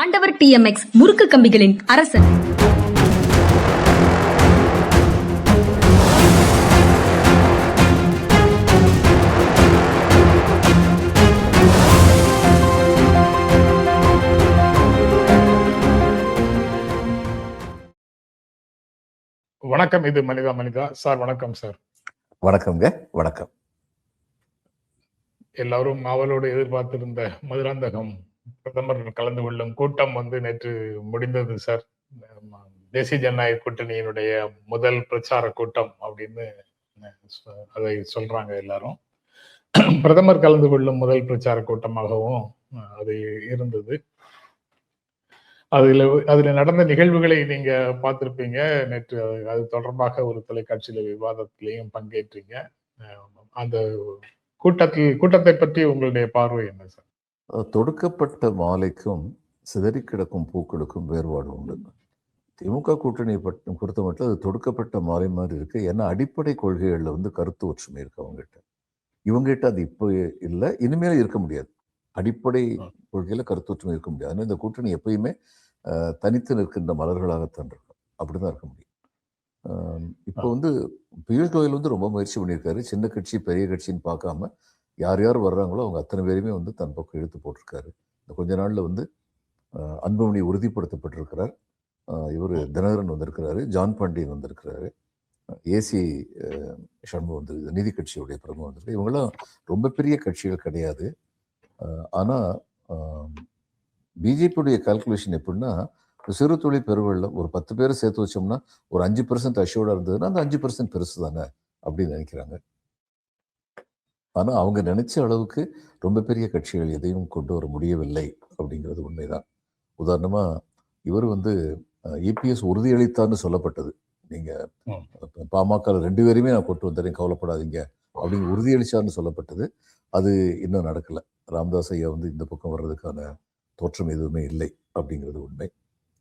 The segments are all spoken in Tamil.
ஆண்டவர் டிஎம்எக்ஸ் முறுக்கு கம்பிகளின் அரசன். வணக்கம் இது மனிதா மனிதா சார் வணக்கம் சார். வணக்கம்ங்க. வணக்கம். எல்லாரும் ஆவலோடு எதிர்பார்த்திருந்த மதுராந்தகம் பிரதமர் கலந்து கொள்ளும் கூட்டம் வந்து நேற்று முடிந்தது சார். தேசிய ஜனநாயக கூட்டணியினுடைய முதல் பிரச்சார கூட்டம் அப்படின்னு சொ- அதை சொல்றாங்க எல்லாரும். பிரதமர் கலந்து கொள்ளும் முதல் பிரச்சார கூட்டமாகவும் அது இருந்தது. அதுல அதுல நடந்த நிகழ்வுகளை நீங்க பார்த்திருப்பீங்க. நேற்று அது- அது தொடர்பாக ஒரு தொலைக்காட்சியில விவாதத்திலையும் பங்கேற்றீங்க. அந்த கூட்டத்தில் கூட்டத்தை பற்றி உங்களுடைய பார்வை என்ன சார்? தொடுக்கப்பட்ட மாலைக்கும் சிதறி கிடக்கும் பூக்களுக்கும் வேறுபாடு உண்டு. திமுக கூட்டணி பட்ட பொறுத்த மட்டும் அது தொடுக்கப்பட்ட மாலை மாதிரி இருக்கு. ஏன்னா அடிப்படை கொள்கைகளில் வந்து கருத்து ஒற்றுமை இருக்கு அவங்ககிட்ட. இவங்ககிட்ட அது இப்போ இல்லை. இனிமேல் இருக்க முடியாது. அடிப்படை. கொள்கையில கருத்து ஒற்றுமை இருக்க முடியாது. ஆனா இந்த கூட்டணி எப்பயுமே தனித்து நிற்கின்ற மலர்களாகத்தான் இருக்கும். அப்படிதான் இருக்க முடியும். இப்போ. வந்து பியூஷ் கோயல் வந்து ரொம்ப முயற்சி பண்ணியிருக்காரு. சின்ன கட்சி பெரிய கட்சின்னு பார்க்காம யார் யார் வர்றாங்களோ அவங்க அத்தனை பேருமே வந்து தன் பக்கம் இழுத்து போட்டிருக்காரு. இந்த கொஞ்ச நாளில் வந்து அன்புமணி உறுதிப்படுத்தப்பட்டிருக்கிறார். இவர் தினகரன் வந்திருக்கிறாரு ஜான் பாண்டியன் வந்திருக்கிறாரு ஏசி சண்முகம் வந்திருக்கு நீதி கட்சியுடைய பிரமுகம் வந்திருக்கு இவங்கெல்லாம் ரொம்ப பெரிய கட்சிகள் கிடையாது. ஆனால் பிஜேபியுடைய கால்குலேஷன் எப்படின்னா ஒரு சிறு தொழில் பெருவெள்ளம் ஒரு பத்து பேரை சேர்த்து வச்சோம்னா ஒரு அஞ்சு பர்சன்ட் அஷ்யூர்டாக இருந்ததுன்னா அந்த அஞ்சு பர்சன்ட் பெருசு தானே அப்படின்னு நினைக்கிறாங்க. ஆனா அவங்க நினைச்ச அளவுக்கு ரொம்ப பெரிய கட்சிகள் எதையும் கொண்டு வர முடியவில்லை அப்படிங்கிறது உண்மைதான். உதாரணமா இவர் வந்து இபிஎஸ் உறுதியளித்தார்னு சொல்லப்பட்டது. நீங்க ம். பாமக ரெண்டு பேருமே நான் கொண்டு வந்துடுறேன் கவலைப்படாதீங்க அப்படின்னு உறுதியளிச்சார்னு சொல்லப்பட்டது. அது இன்னும் நடக்கல. ராமதாஸ் ஐயா வந்து இந்த பக்கம் வர்றதுக்கான தோற்றம் எதுவுமே இல்லை அப்படிங்கிறது உண்மை.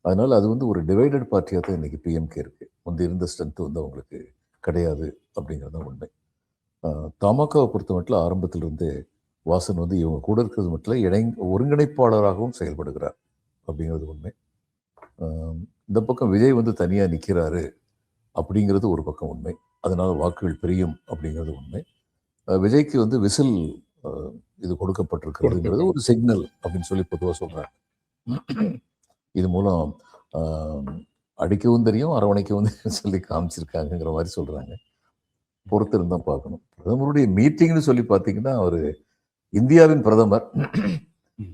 அதனால அது வந்து ஒரு டிவைடட் பார்ட்டியாக தான் இன்னைக்கு பிஎம்கே இருக்கு. முந்தி இருந்த ஸ்ட்ரென்த் வந்து அவங்களுக்கு கிடையாது அப்படிங்கிறது தான் உண்மை. ஆஹ் தமாகாவை பொறுத்த மட்டும் ஆரம்பத்திலிருந்தே வாசன் வந்து இவங்க கூட இருக்கிறது மட்டும் இல்லை இணை ஒருங்கிணைப்பாளராகவும் செயல்படுகிறார் அப்படிங்கிறது உண்மை. ஆஹ் இந்த பக்கம் விஜய் வந்து தனியாக நிற்கிறாரு அப்படிங்கிறது ஒரு பக்கம் உண்மை. அதனால வாக்குகள் பிரியும் அப்படிங்கிறது உண்மை. விஜய்க்கு வந்து விசில் இது கொடுக்கப்பட்டிருக்கிறதுங்கிறது ஒரு சிக்னல் அப்படின்னு சொல்லி பொதுவாக சொல்றாங்க. இது மூலம் ஆஹ் அடிக்கவும் தெரியும் அரவணைக்கவும் தெரியும் சொல்லி காமிச்சிருக்காங்கங்கிற மாதிரி சொல்றாங்க. பொறுத்திருந்து தான் பார்க்கணும். பிரதமருடைய மீட்டிங்னு சொல்லி பார்த்தீங்கன்னா அவர் இந்தியாவின் பிரதமர்.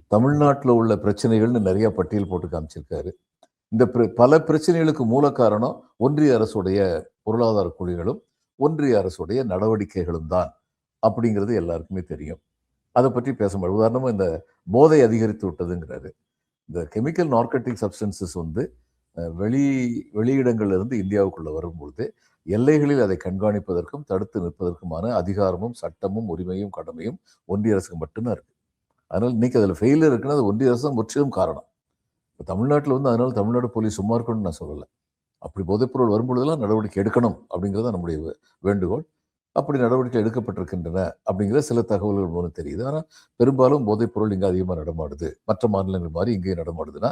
தமிழ்நாட்டில் உள்ள பிரச்சனைகள்னு நிறைய பட்டியல் போட்டு காமிச்சிருக்காரு. இந்த பிர- பல பிரச்சனைகளுக்கு மூல காரணம் ஒன்றிய அரசுடைய பொருளாதார குழிகளும் ஒன்றிய அரசுடைய நடவடிக்கைகளும் தான் அப்படிங்கிறது எல்லாருக்குமே தெரியும். அதை பற்றி பேச முடியும் உதாரணமாக இந்த போதை அதிகரித்து விட்டதுங்கிறாரு. இந்த கெமிக்கல் நார்கட்டிக் சப்ஸ்டன்சஸ் வந்து வெளி வெளியிடங்கள்ல இருந்து இந்தியாவுக்குள்ள வரும்பொழுது எல்லைகளில் அதை கண்காணிப்பதற்கும் தடுத்து நிற்பதற்குமான அதிகாரமும் சட்டமும் உரிமையும் கடமையும் ஒன்றிய அரசுக்கு மட்டும்தான் இருக்குது அதனால் இன்னைக்கு அதில் ஃபெயிலியர் இருக்குன்னா அது ஒன்றிய அரசு தான் முற்றிலும் காரணம். இப்போ தமிழ்நாட்டில் வந்து அதனால் தமிழ்நாடு போலீஸ் சும்மா இருக்கணும்னு நான் சொல்லலை. அப்படி போதைப்பொருள் வரும்பொழுதெல்லாம் நடவடிக்கை எடுக்கணும் அப்படிங்கிறது தான் நம்முடைய வேண்டுகோள். அப்படி நடவடிக்கை எடுக்கப்பட்டிருக்கின்றன அப்படிங்கிற சில தகவல்கள் மூலம் தெரியுது. ஆனால் பெரும்பாலும் போதைப்பொருள் இங்கே அதிகமாக நடமாடுது. மற்ற மாநிலங்கள் மாதிரி இங்கேயும் நடமாடுதுன்னா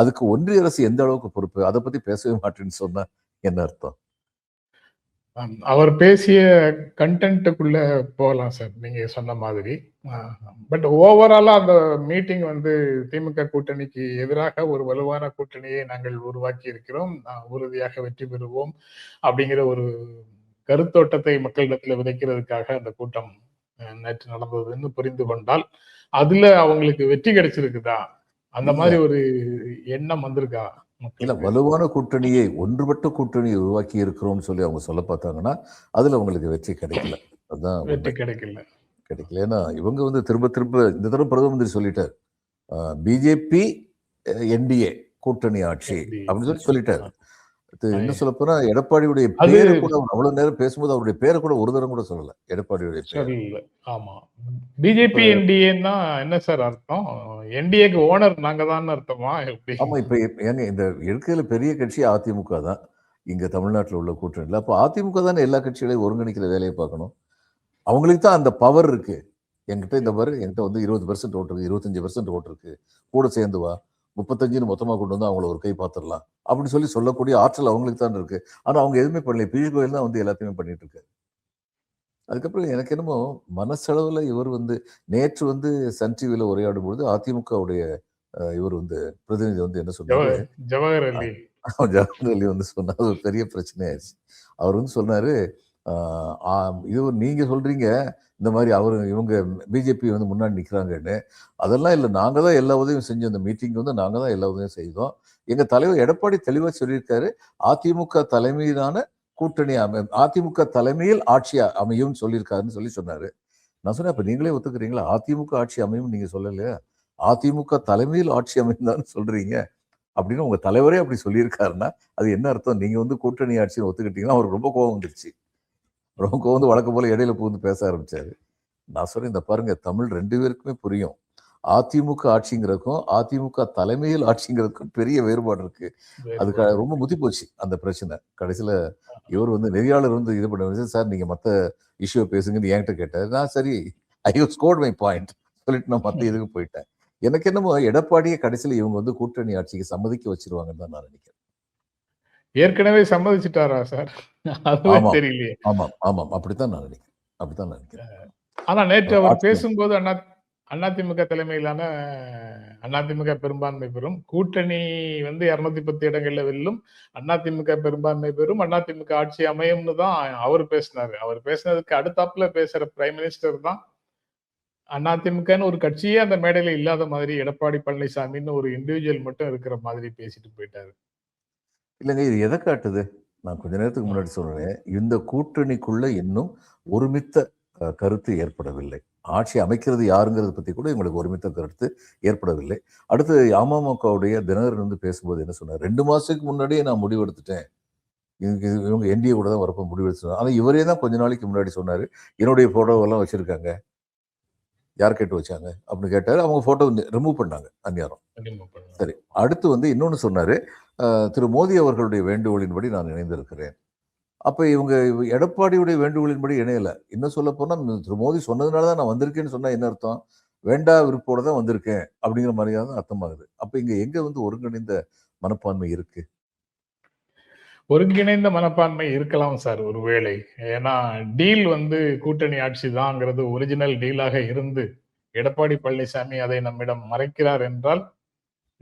அதுக்கு ஒன்றிய அரசு எந்த அளவுக்கு பொறுப்பு? அதை பற்றி பேசவே மாட்டேன்னு சொன்னால் என்ன அர்த்தம்? அவர் பேசிய கண்டென்ட்டுக்குள்ள போகலாம் சார் நீங்க சொன்ன மாதிரி. பட் ஓவராலா அந்த மீட்டிங் வந்து திமுக கூட்டணிக்கு எதிராக ஒரு வலுவான கூட்டணியை நாங்கள் உருவாக்கி இருக்கிறோம். உறுதியாக வெற்றி பெறுவோம் அப்படிங்கிற ஒரு கருத்தோட்டத்தை மக்களிடத்துல விதைக்கிறதுக்காக அந்த கூட்டம் நேற்று நடந்ததுன்னு புரிந்து கொண்டால் அதுல அவங்களுக்கு வெற்றி கிடைச்சிருக்குதா? அந்த மாதிரி ஒரு எண்ணம் வந்திருக்கா? இல்ல? வலுவான கூட்டணியை ஒன்றுபட்ட கூட்டணியை உருவாக்கி இருக்கிறோம்னு சொல்லி அவங்க சொல்ல பார்த்தாங்கன்னா அதுல அவங்களுக்கு வெற்றி கிடைக்கல அதுதான். வெற்றி கிடைக்கல கிடைக்கல ஏன்னா இவங்க வந்து திரும்ப திரும்ப இந்த தடவை பிரதம மந்திரி சொல்லிட்டார் பிஜேபி என்டிஏ கூட்டணி ஆட்சி. அப்படின்னு சொல்லி சொல்லிட்டாரு என்ன சொல்ல போனா எடப்பாடியுடைய பேரை கூட அவ்வளவு நேரம் பேசும்போது அவருடைய பேரை கூட ஒரு தரம் கூட சொல்லல எடப்பாடியுடைய இல்ல ஆமா. பிஜேபி என்டிஏன்னா என்ன சார் அர்த்தம்? என்டிஏக்கு ஓனர் நாங்க தான் அர்த்தமா ஆமா இப்ப ஏங்க இந்த இருக்கிறதுல பெரிய கட்சி அதிமுக தான். இங்க தமிழ்நாட்டுல உள்ள கூட்டணியில் அப்போ அதிமுக தானே எல்லா கட்சிகளையும் ஒருங்கிணைக்கிற வேலையை பார்க்கணும். அவங்களுக்கு தான் அந்த பவர் இருக்கு. என்கிட்ட இந்த பாரு என்கிட்ட வந்து இருபது பர்சன்ட் ஓட்டு இருக்கு இருபத்தஞ்சு பர்சன்ட் ஓட்டு இருக்கு. கூட சேர்ந்து வா. முப்பத்தஞ்சுன்னு மொத்தமா கொண்டு வந்து அவங்கள ஒரு கை பார்த்துடலாம். அப்படின்னு சொல்லி சொல்லக்கூடிய ஆற்றல் அவங்களுக்கு தான் இருக்கு. ஆனா அவங்க எதுவுமே பண்ணல பியூஷ் கோயல் தான் வந்து எல்லாத்தையுமே பண்ணிட்டு இருக்காரு. அதுக்கப்புறம் எனக்கு என்னமோ மனசளவுல இவர் வந்து நேற்று வந்து சன் டிவியில உரையாடும் பொழுது அதிமுகவுடைய அஹ், இவர் வந்து பிரதிநிதி வந்து என்ன சொன்னாரு? ஜவஹர் அலி. ஜவஹர் அலி வந்து சொன்னார். ஒரு பெரிய பிரச்சனை ஆயிடுச்சு அவர் வந்து சொன்னாரு இது நீங்க சொல்றீங்க இந்த மாதிரி அவர் இவங்க பிஜேபி வந்து முன்னாடி நிற்கிறாங்கன்னு அதெல்லாம் இல்லை. நாங்கள் தான் எல்லா உதவியும் செஞ்சோம். இந்த மீட்டிங் வந்து நாங்கள் தான் எல்லா உதவியும் செய்தோம். எங்கள் தலைவர் எடப்பாடி தெளிவாக சொல்லியிருக்காரு. அதிமுக தலைமையிலான கூட்டணி அமை அதிமுக தலைமையில் ஆட்சி அமையும் சொல்லியிருக்காருன்னு சொல்லி சொன்னார். நான் சொன்னேன் அப்போ நீங்களே ஒத்துக்கிறீங்களா? அதிமுக ஆட்சி அமையும் நீங்கள் சொல்லலையா? அதிமுக தலைமையில் ஆட்சி அமைந்தான்னு சொல்கிறீங்க அப்படின்னு உங்கள் தலைவரே அப்படி சொல்லியிருக்காருன்னா அது என்ன அர்த்தம்? நீங்கள் வந்து கூட்டணி ஆட்சின்னு ஒத்துக்கிட்டீங்கன்னா அவருக்கு ரொம்ப கோபம் வந்துருச்சு. ரொம்ப வந்து வழக்கம் போல இடையில புகுந்து பேச ஆரம்பிச்சாரு. நான் சொல்றேன் இந்த பாருங்க தமிழ் ரெண்டு பேருக்குமே புரியும். அதிமுக ஆட்சிங்கிறதுக்கும் அதிமுக தலைமையில் ஆட்சிங்கிறதுக்கும் பெரிய வேறுபாடு இருக்கு. அதுக்கு ரொம்ப முத்தி போச்சு அந்த பிரச்சனை. கடைசியில இவர் வந்து நெறியாளர் வந்து இது பண்ண சார் நீங்க மத்த இஷ்யூ பேசுங்கன்னு என்கிட்ட கேட்டார். நான் சரி ஐ ஸ்கோர்ட் மை பாயிண்ட் சொல்லிட்டு நான் மத்த இதுக்கு போயிட்டேன். எனக்கு என்னமோ எடப்பாடியை கடைசியில இவங்க வந்து கூட்டணி ஆட்சிக்கு சம்மதிக்க வச்சிருவாங்கன்னு தான் நான் நினைக்கிறேன். ஏற்கனவே சம்மதிச்சிட்டாரா சார்? அதுவே ஆமா. தெரியலையே. ஆமாம் ஆமாம். அப்படித்தான் நான் நினைக்கிறேன். அப்படித்தான் நான் நினைக்கிறேன் ஆனா நேற்று அவர் பேசும்போது அண்ணா அதிமுக தலைமையிலான அதிமுக பெரும்பான்மை பெறும். கூட்டணி வந்து இருநூத்தி பத்து இடங்கள்ல வெல்லும். அதிமுக பெரும்பான்மை பெறும். அதிமுக ஆட்சி அமையும்னு தான் அவர் பேசினாரு. அவர் பேசினதுக்கு அடுத்தாப்புல பேசுற பிரைம் மினிஸ்டர் தான் அதிமுகன்னு ஒரு கட்சியே அந்த மேடையில இல்லாத மாதிரி எடப்பாடி பழனிசாமின்னு ஒரு இண்டிவிஜுவல் மட்டும் இருக்கிற மாதிரி பேசிட்டு போயிட்டாரு. இல்லைங்க இது எதை காட்டுது? நான் கொஞ்ச நேரத்துக்கு முன்னாடி சொன்னேன் இந்த கூட்டணிக்குள்ள இன்னும் ஒருமித்த கருத்து ஏற்படவில்லை. ஆட்சி அமைக்கிறது யாருங்கிறத பத்தி கூட எங்களுக்கு ஒருமித்த கருத்து ஏற்படவில்லை. அடுத்து அமமுகவுடைய தினகரன் வந்து பேசும்போது என்ன சொன்னார்? ரெண்டு மாசத்துக்கு முன்னாடியே நான் முடிவெடுத்துட்டேன். இவங்க இவங்க என்டிஏ கூட தான் வரப்போ முடிவெடுத்து ஆனா இவரே தான் கொஞ்ச நாளைக்கு முன்னாடி சொன்னாரு. என்னுடைய போட்டோவெல்லாம் வச்சிருக்காங்க. யார் கேட்டு வச்சாங்க? அப்படின்னு கேட்டாரு. அவங்க போட்டோ ரிமூவ் பண்ணாங்க அந்நியாரம். சரி அடுத்து வந்து இன்னொன்னு சொன்னாரு. திரு மோடி அவர்களுடைய வேண்டுகோளின்படி நான் இணைந்திருக்கிறேன். அப்போ இவங்க எடப்பாடியுடைய வேண்டுகோளின்படி இணையலை. இன்னும் சொல்ல போனால் திரு மோடி சொன்னதுனால தான் நான் வந்திருக்கேன்னு சொன்னால் என்ன அர்த்தம்? வேண்டா விருப்போட தான் வந்திருக்கேன் அப்படிங்கிற மாதிரியாக தான் அர்த்தமாகுது. அப்போ இங்க எங்க வந்து ஒருங்கிணைந்த மனப்பான்மை இருக்கு? ஒருங்கிணைந்த மனப்பான்மை இருக்கலாம் சார் ஒருவேளை. ஏன்னா டீல் வந்து கூட்டணி ஆட்சி தான்ங்கிறது ஒரிஜினல் டீலாக இருந்து எடப்பாடி பழனிசாமி அதை நம்மிடம் மறைக்கிறார் என்றால்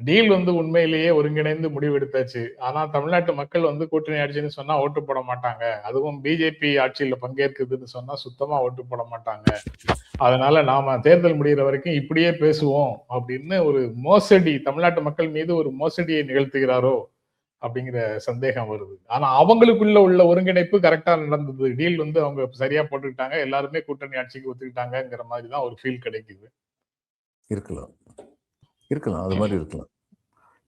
டீல் வந்து உண்மையிலேயே ஒருங்கிணைந்து முடிவெடுத்தாச்சு. ஆனா தமிழ்நாட்டு மக்கள் வந்து கூட்டணி ஆட்சின்னு சொன்னா ஓட்டு போட மாட்டாங்க. அதுவும் பிஜேபி ஆட்சியில பங்கேற்குதுன்னு சொன்னா சுத்தமா ஓட்டு போட மாட்டாங்க. அதனால நாம தேர்தல் முடிகிற வரைக்கும் இப்படியே பேசுவோம் அப்படின்னு ஒரு மோசடி தமிழ்நாட்டு மக்கள் மீது ஒரு மோசடியை நிகழ்த்துகிறாரோ அப்படிங்கிற சந்தேகம் வருது. ஆனா அவங்களுக்குள்ள உள்ள ஒருங்கிணைப்பு கரெக்டா நடந்தது. டீல் வந்து அவங்க சரியா போட்டுக்கிட்டாங்க. எல்லாருமே கூட்டணி ஆட்சிக்கு ஒத்துக்கிட்டாங்கங்கிற மாதிரி தான் ஒரு ஃபீல் கிடைக்குது. இருக்கலாம். இருக்கலாம் அது மாதிரி இருக்கலாம்.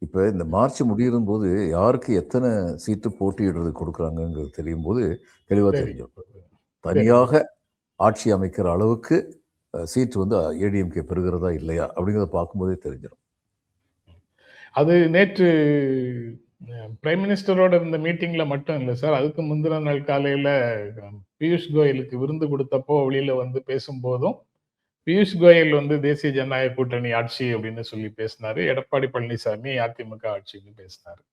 இப்ப இந்த மார்ச் முடியும் போது யாருக்கு எத்தனை சீட்டு போட்டியிடுறது கொடுக்குறாங்கங்கிறது தெரியும் போது தெளிவா சரி. தெரிஞ்சிடும் தனியாக ஆட்சி அமைக்கிற அளவுக்கு சீட் வந்து ஏடிஎம்கே பெறுகிறதா இல்லையா அப்படிங்கிறத பார்க்கும்போதே தெரிஞ்சிடும் அது நேற்று பிரைம் மினிஸ்டரோட இருந்த மீட்டிங்ல மட்டும் இல்லை சார். அதுக்கு முந்தின நாள் காலையில பியூஷ் கோயலுக்கு விருந்து கொடுத்தப்போ வெளியில வந்து பேசும்போதும் பியூஷ் கோயல் வந்து தேசிய ஜனநாயக கூட்டணி ஆட்சி அப்படின்னு சொல்லி பேசினாரு. எடப்பாடி பழனிசாமி அதிமுக ஆட்சின்னு பேசினாரு.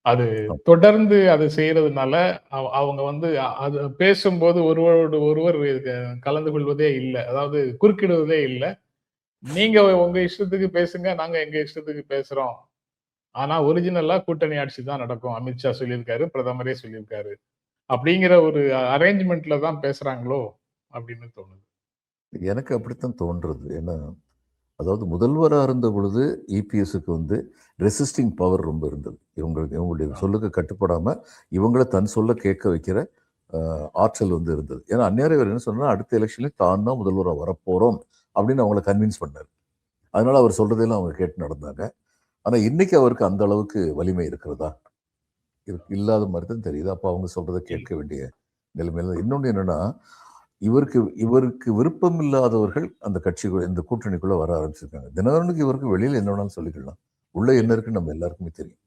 அது தொடர்ந்து அதை செய்யறதுனால அவ- அவங்க வந்து அது பேசும்போது ஒருவரோடு ஒருவர் கலந்து கொள்வதே இல்லை. அதாவது குறுக்கிடுவதே இல்லை. நீங்க உங்க இஷ்டத்துக்கு பேசுங்க நாங்க எங்க இஷ்டத்துக்கு பேசுறோம். ஆனா ஒரிஜினலா கூட்டணி ஆட்சி தான் நடக்கும். அமித்ஷா சொல்லியிருக்காரு பிரதமரே சொல்லியிருக்காரு. அப்படிங்கிற ஒரு அரேஞ்ச்மெண்ட்ல தான் பேசுறாங்களோ அப்படின்னு தோணுது. எனக்கு அப்படித்தான் தோன்றது. ஏன்னா அதாவது முதல்வராக இருந்த பொழுது இபிஎஸ்க்கு வந்து ரெசிஸ்டிங் பவர் ரொம்ப இருந்தது. இவங்களுக்கு இவங்களுடைய சொல்லுக்கு கட்டுப்படாம இவங்கள தன் சொல்ல கேட்க வைக்கிற ஆற்றல் வந்து இருந்தது. ஏன்னா அந்நேரம் இவர் என்ன சொன்னா அடுத்த எலெக்ஷன்ல தான் தான் முதல்வராக வரப்போறோம் அப்படின்னு அவங்கள கன்வின்ஸ் பண்ணார். அதனால அவர் சொல்றதெல்லாம் அவங்க கேட்டு நடந்தாங்க. ஆனா இன்னைக்கு அவருக்கு அந்த அளவுக்கு வலிமை இருக்கிறதா? இருக்கு இல்லாத மாதிரி தான் தெரியுது. அப்போ அவங்க சொல்றதை கேட்க வேண்டிய நிலைமையில தான். இன்னொன்னு என்னன்னா இவருக்கு இவருக்கு விருப்பம் இல்லாதவர்கள் அந்த கட்சிக்குள்ள இந்த கூட்டணிக்குள்ள வர ஆரம்பிச்சிருக்காங்க. தினகரனுக்கு இவருக்கு வெளியில் என்ன வேணாலும் சொல்லிக்கலாம். உள்ள என்ன இருக்குன்னு நம்ம எல்லாருக்குமே தெரியும்.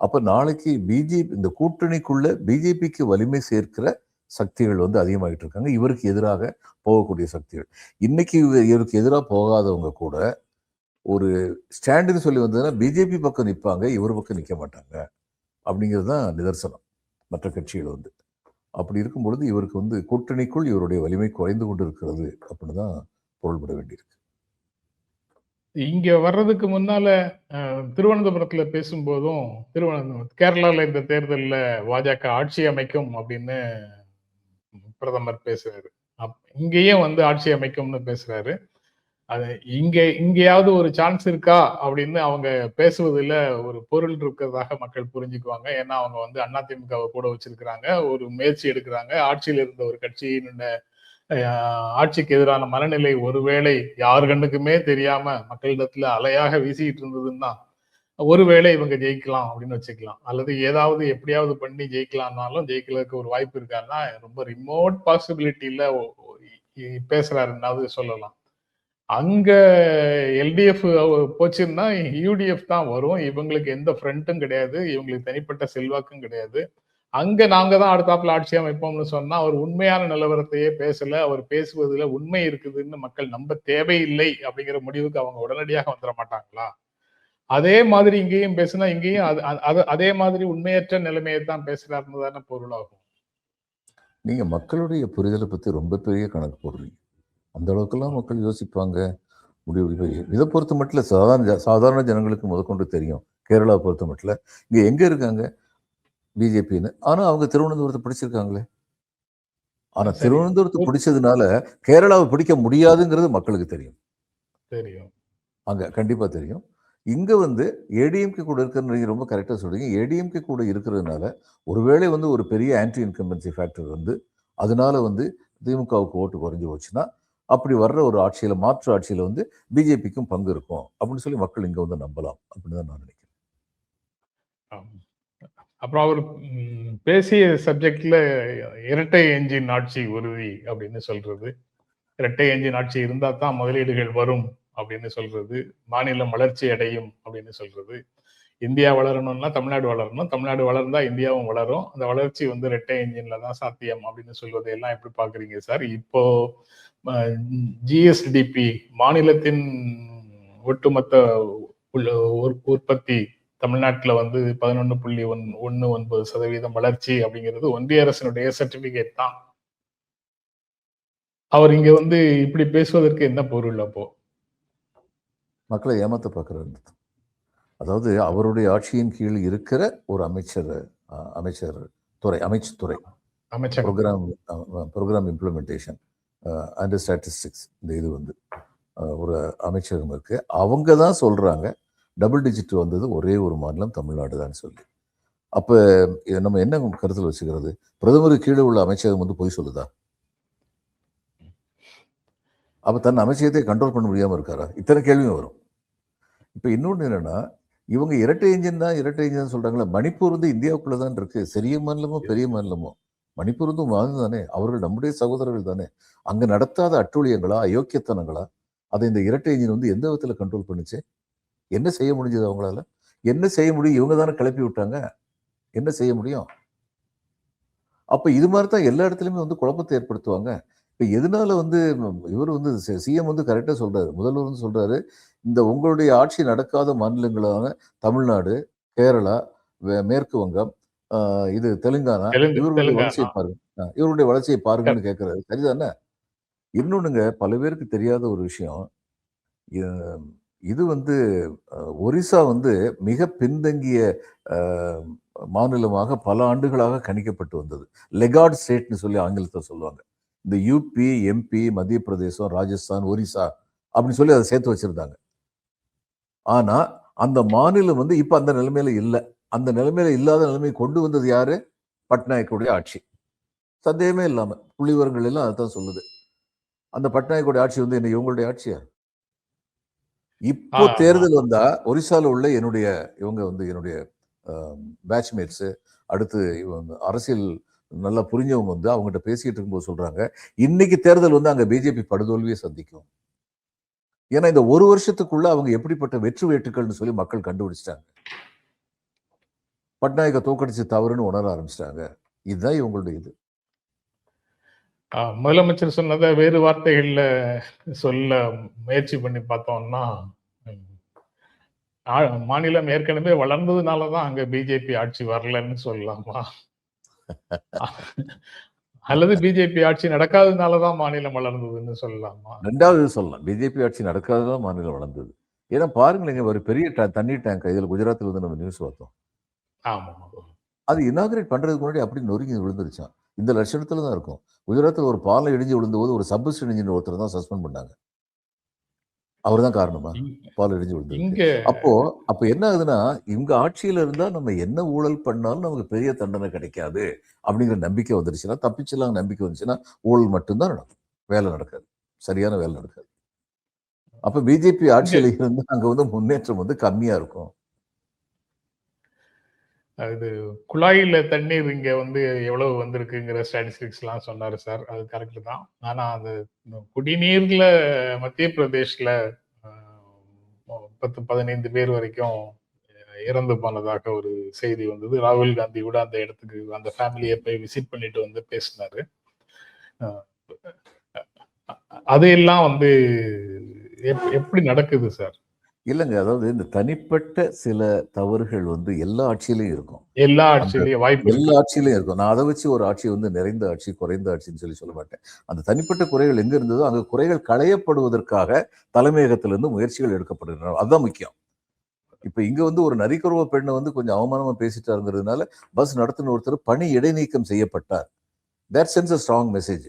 அப்ப நாளைக்கு பிஜேபி இந்த கூட்டணிக்குள்ள பிஜேபிக்கு வலிமை சேர்க்கிற சக்திகள் வந்து அதிகமாகிட்டு இருக்காங்க. இவருக்கு எதிராக போகக்கூடிய சக்திகள். இன்னைக்கு இவருக்கு எதிராக போகாதவங்க கூட ஒரு ஸ்டாண்டுன்னு சொல்லி வந்ததுன்னா பிஜேபி பக்கம் நிற்பாங்க இவர் பக்கம் நிற்க மாட்டாங்க. அப்படிங்கிறது தான் நிதர்சனம். மற்ற கட்சிகள் வந்து. அப்படி இருக்கும் பொழுது இவருக்கு வந்து கூட்டணிக்குள் இவருடைய வலிமை குறைந்து கொண்டு இருக்கிறது அப்படின்னு தான் பொருள்பட வேண்டியிருக்கு. இங்க வர்றதுக்கு முன்னால அஹ், திருவனந்தபுரத்துல பேசும்போதும் திருவனந்தபுரம் கேரளால இந்த தேர்தலில் பாஜக ஆட்சி அமைக்கும் அப்படின்னு பிரதமர் பேசுறாரு. அப்- இங்கேயும் வந்து ஆட்சி அமைக்கும்னு பேசுறாரு. அது இங்க இங்கேயாவது ஒரு சான்ஸ் இருக்கா அப்படின்னு அவங்க பேசுவதில் ஒரு பொருள் இருக்கிறதாக மக்கள் புரிஞ்சுக்குவாங்க. ஏன்னா அவங்க வந்து அதிமுகவை கூட வச்சிருக்கிறாங்க ஒரு முயற்சி எடுக்கிறாங்க. ஆட்சியில் இருந்த ஒரு கட்சியினுடைய ஆட்சிக்கு எதிரான மனநிலை ஒருவேளை யார் கண்ணுக்குமே தெரியாம மக்களிடத்துல அலையாக வீசிட்டு இருந்ததுன்னா ஒருவேளை இவங்க ஜெயிக்கலாம் அப்படின்னு வச்சுக்கலாம். அல்லது ஏதாவது எப்படியாவது பண்ணி ஜெயிக்கலாம்னாலும் ஜெயிக்கிறதுக்கு ஒரு வாய்ப்பு இருக்கான்னா ரொம்ப ரிமோட் பாசிபிலிட்டியில பேசுறாருன்னாவது சொல்லலாம். அங்க எல்டிஎஃப் போச்சுன்னா யூடிஎஃப் தான் வரும். இவங்களுக்கு எந்த ஃப்ரண்ட்டும் கிடையாது. இவங்களுக்கு தனிப்பட்ட செல்வாக்கும் கிடையாது. அங்க நாங்க தான் அடுத்தாப்புல ஆட்சி அமைப்போம்னு சொன்னா அவர் உண்மையான நிலவரத்தையே பேசல. அவர் பேசுவதுல உண்மை இருக்குதுன்னு மக்கள் நம்ப தேவையில்லை அப்படிங்கிற முடிவுக்கு அவங்க உடனடியாக வந்துட மாட்டாங்களா? அதே மாதிரி இங்கேயும் பேசினா இங்கேயும் அது- அது- அது அதே மாதிரி உண்மையற்ற நிலைமையை தான் பேசுறாருன்னு தானே பொருளாகும். நீங்க மக்களுடைய புரிதலை பத்தி ரொம்ப பெரிய கணக்கு போடுறீங்க. அந்த அளவுக்கெல்லாம் மக்கள் யோசிப்பாங்க. முடிவு இதை பொறுத்த மட்டும் சாதாரண சாதாரண ஜனங்களுக்கு முதற்கொண்டு தெரியும். கேரளாவை பொறுத்த மட்டும். இங்க எங்க இருக்காங்க? பிஜேபின்னு. ஆனா அவங்க திருவனந்தபுரத்தை பிடிச்சிருக்காங்களே. ஆனா சரி. திருவனந்தபுரத்தை பிடிச்சதுனால கேரளாவை பிடிக்க முடியாதுங்கிறது மக்களுக்கு தெரியும். தெரியும். அங்க கண்டிப்பா தெரியும். இங்க வந்து ஏடிஎம்கே கூட இருக்கிற ரொம்ப கரெக்டா சொல்றீங்க. ஏடிஎம்கே கூட இருக்கிறதுனால ஒருவேளை வந்து ஒரு பெரிய ஆன்டி இன்கம்பன்சி ஃபேக்டர் வந்து அதனால வந்து திமுகவுக்கு ஓட்டு குறைஞ்சு போச்சுன்னா அப்படி வர்ற ஒரு ஆட்சியில மாற்று ஆட்சியில வந்து பிஜேபிக்கும் பங்கு இருக்கும். அப்படின்னு சொல்லி மக்கள் இங்கே வந்து நம்பலாம். அப்படின்னு தான் நான் நினைக்கிறேன். அப்புறம் அவர் பேசிய சப்ஜெக்ட்ல இரட்டை என்ஜின் ஆட்சி உறுதி அப்படின்னு சொல்றது. இரட்டை என்ஜின் ஆட்சி இருந்தா தான் முதலீடுகள் வரும் அப்படின்னு சொல்றது. மாநிலம் வளர்ச்சி அடையும் அப்படின்னு சொல்றது. இந்தியா வளரணும்னா தமிழ்நாடு வளரணும். தமிழ்நாடு வளர்ந்தா இந்தியாவும் வளரும். அந்த வளர்ச்சி வந்து இரட்டை என்ஜின்ல தான் சாத்தியம் அப்படின்னு சொல்வதை எல்லாம் எப்படி பாக்குறீங்க சார்? இப்போ ஜிஎஸ்டிபி மாநிலத்தின் ஒட்டுமொத்த உற்பத்தி தமிழ்நாட்டுல வந்து பதினொன்னு புள்ளி ஒன் ஒன்னு ஒன்பது சதவீதம் வளர்ச்சி அப்படிங்கிறது ஒன்றிய அரசினுடைய சர்டிபிகேட் தான். அவர் இங்க வந்து இப்படி பேசுவதற்கு என்ன பொருள் அப்போ? மக்களை ஏமாத்த பார்க்குறாரு அதாவது அவருடைய ஆட்சியின் கீழ் இருக்கிற ஒரு அமைச்சர் அமைச்சர் துறை அமைச்சு துறை அமைச்சர் programme programme implementation and statistics இந்த இது வந்து ஒரு அமைச்சகம் இருக்கு. அவங்க தான் சொல்றாங்க டபுள் டிஜிட் வந்தது ஒரே ஒரு மாநிலம் தமிழ்நாடு தான் சொல்லி. அப்போ நம்ம என்ன கருத்தில் வச்சுக்கிறது? பிரதமருக்கு கீழே உள்ள அமைச்சகம் வந்து பொய் சொல்லுதா? அப்போ தன் அமைச்சகத்தை கண்ட்ரோல் பண்ண முடியாமல் இருக்காரா? இத்தனை கேள்வியும் வரும். இப்போ இன்னொன்று என்னன்னா இவங்க இரட்டை இன்ஜின் தான் இரட்டை இன்ஜின் சொல்கிறாங்களே மணிப்பூர் வந்து இந்தியாவுக்குள்ளே தான் இருக்கு. சிறிய மாநிலமோ பெரிய மாநிலமோ? மணிப்பூருந்தும் வந்து தானே அவர்கள் நம்முடைய சகோதரர்கள் தானே? அங்கே நடத்தாத அட்டூழியங்களா அயோக்கியத்தனங்களா? அதை இந்த இரட்டை இன்ஜின் வந்து எந்த விதத்தில் கண்ட்ரோல் பண்ணுச்சு? என்ன செய்ய முடிஞ்சது அவங்களால? என்ன செய்ய முடியும்? இவங்க தானே கிளப்பி விட்டாங்க. என்ன செய்ய முடியும்? அப்போ இது மாதிரி தான் எல்லா இடத்துலையுமே வந்து குழப்பத்தை ஏற்படுத்துவாங்க. இப்போ எதனால வந்து இவர் வந்து சிஎம் வந்து கரெக்டாக சொல்கிறாரு முதல்வர் வந்து சொல்கிறாரு இந்த உங்களுடைய ஆட்சி நடக்காத மாநிலங்களான தமிழ்நாடு கேரளா வே- மேற்கு வங்கம் இது தெலுங்கானா? தெலுங்கு- இவருடைய. வளர்ச்சியை பாருங்க. இவருடைய வளர்ச்சியை பாருங்கன்னு கேட்கிறாரு சரிதானே? இன்னொன்னுங்க பல பேருக்கு தெரியாத ஒரு விஷயம். இது வந்து ஒரிசா வந்து மிக பின்தங்கிய மாநிலமாக பல ஆண்டுகளாக கணிக்கப்பட்டு வந்தது. லெகார்ட் ஸ்டேட்னு சொல்லி ஆங்கிலத்தை சொல்லுவாங்க. இந்த யூபி எம்பி மத்திய பிரதேசம் ராஜஸ்தான் ஒரிசா அப்படின்னு சொல்லி அதை சேர்த்து வச்சிருந்தாங்க. ஆனா அந்த மாநிலம் வந்து இப்ப அந்த நிலைமையில இல்லை. அந்த நிலைமையில இல்லாத நிலைமை கொண்டு வந்தது யாரு? பட்நாயக்குடைய ஆட்சி. சந்தேகமே இல்லாம புள்ளிவரங்கள் எல்லாம் அதான் சொல்லுது. அந்த பட்நாயக்குடைய ஆட்சி வந்து என்ன இவங்களுடைய ஆட்சியா? இப்போ தேர்தல் வந்தா ஒரிசால உள்ள என்னுடைய இவங்க வந்து என்னுடைய பேட்ச்மேட்ஸ் அடுத்து இவங்க அரசியல் நல்லா புரிஞ்சவங்க வந்து அவங்ககிட்ட பேசிட்டு இருக்கும்போது சொல்றாங்க இன்னைக்கு தேர்தல் வந்து அங்க பிஜேபி படுதோல்வியை சந்திக்கும். ஏன்னா இந்த ஒரு வருஷத்துக்குள்ள அவங்க எப்படிப்பட்ட வெற்று வேட்டுக்கள்னு சொல்லி மக்கள் கண்டுபிடிச்சிட்டாங்க. பட்நாயக்க தோக்கடிச்சு தவறுன்னு உணர ஆரம்பிச்சிட்டாங்க. இதுதான் இவங்களுடைய இது முதலமைச்சர் சொன்னதை வேறு வார்த்தைகள்ல சொல்ல முயற்சி பண்ணி பார்த்தோம்னா மாநிலம் ஏற்கனவே வளர்ந்ததுனால தான் அங்க பிஜேபி ஆட்சி வரலன்னு சொல்லலாமா? அல்லது பிஜேபி ஆட்சி நடக்காததுனால தான் மாநிலம் வளர்ந்ததுன்னு சொல்லலாமா? ரெண்டாவது சொல்லலாம். பிஜேபி ஆட்சி நடக்காததான் மாநிலம் வளர்ந்தது. ஏன்னா பாருங்களேங்க ஒரு பெரிய ட- தண்ணி டேங்க் இதில் குஜராத்தில் வந்து நம்ம நியூஸ் பார்த்தோம். அது இனாகிரேட் பண்றதுக்கு முன்னாடி அப்படி நொறுங்கி விழுந்துருச்சான் இந்த லட்சணத்துல தான் இருக்கும். குஜராத்தில் ஒரு பாலம் இடிஞ்சு விழுந்தபோது ஒரு சப்ஸ்ட் இன்ஜின் ஒருத்தர் தான் சஸ்பெண்ட் பண்ணாங்க. அவர் தான் காரணமா? பாலம் இடிஞ்சு விழுந்தது இங்க அப்போ அப்ப என்ன ஆகுதுன்னா இவங்க ஆட்சியில இருந்தா நம்ம என்ன ஊழல் பண்ணாலும் நமக்கு பெரிய தண்டனை கிடைக்காது அப்படிங்கிற நம்பிக்கை வந்துருச்சுன்னா தப்பிச்சலாம் நம்பிக்கை வந்துச்சுன்னா ஊழல் மட்டும்தான் நடக்கும். வேலை நடக்காது. சரியான வேலை நடக்காது. அப்ப பிஜேபி ஆட்சியில இருந்தா அங்க வந்து முன்னேற்றம் வந்து கம்மியா இருக்கும். அது குழாயில தண்ணீர் இங்க வந்து எவ்வளவு வந்திருக்குங்கிற ஸ்டாட்டிஸ்டிக்ஸ் எல்லாம் சொன்னாரு சார் அது கரெக்ட் தான் ஆனா அது குடிநீரில் குடிநீர்ல மத்திய பிரதேஷ்ல பத்து பதினைந்து பேர் வரைக்கும் இறந்து போனதாக ஒரு செய்தி வந்தது ராகுல் காந்தி கூட அந்த இடத்துக்கு அந்த ஃபேமிலியை போய் விசிட் பண்ணிட்டு வந்து பேசினாரு அதையெல்லாம் வந்து எப்- எப்படி நடக்குது சார் இல்லைங்க அதாவது இந்த தனிப்பட்ட சில தவறுகள் வந்து எல்லா ஆட்சியிலையும் இருக்கும். எல்லா ஆட்சியிலயும் வாய்ப்பு. எல்லா ஆட்சியிலையும் இருக்கும். நான் அதை வச்சு ஒரு ஆட்சி வந்து நிறைந்த ஆட்சி குறைந்த ஆட்சின்னு சொல்லி சொல்ல மாட்டேன். அந்த தனிப்பட்ட குறைகள் எங்க இருந்ததோ அங்க குறைகள் களையப்படுவதற்காக தலைமையகத்திலிருந்து முயற்சிகள் எடுக்கப்படுகின்றன. அதுதான் முக்கியம். இப்ப இங்க வந்து ஒரு நரிக்குறவ பெண்ணை வந்து கொஞ்சம் அவமானமா பேசிட்டாருங்கிறதுனால பஸ் நடத்தின ஒருத்தர் பணி இடைநீக்கம் செய்யப்பட்டார். That sense a strong message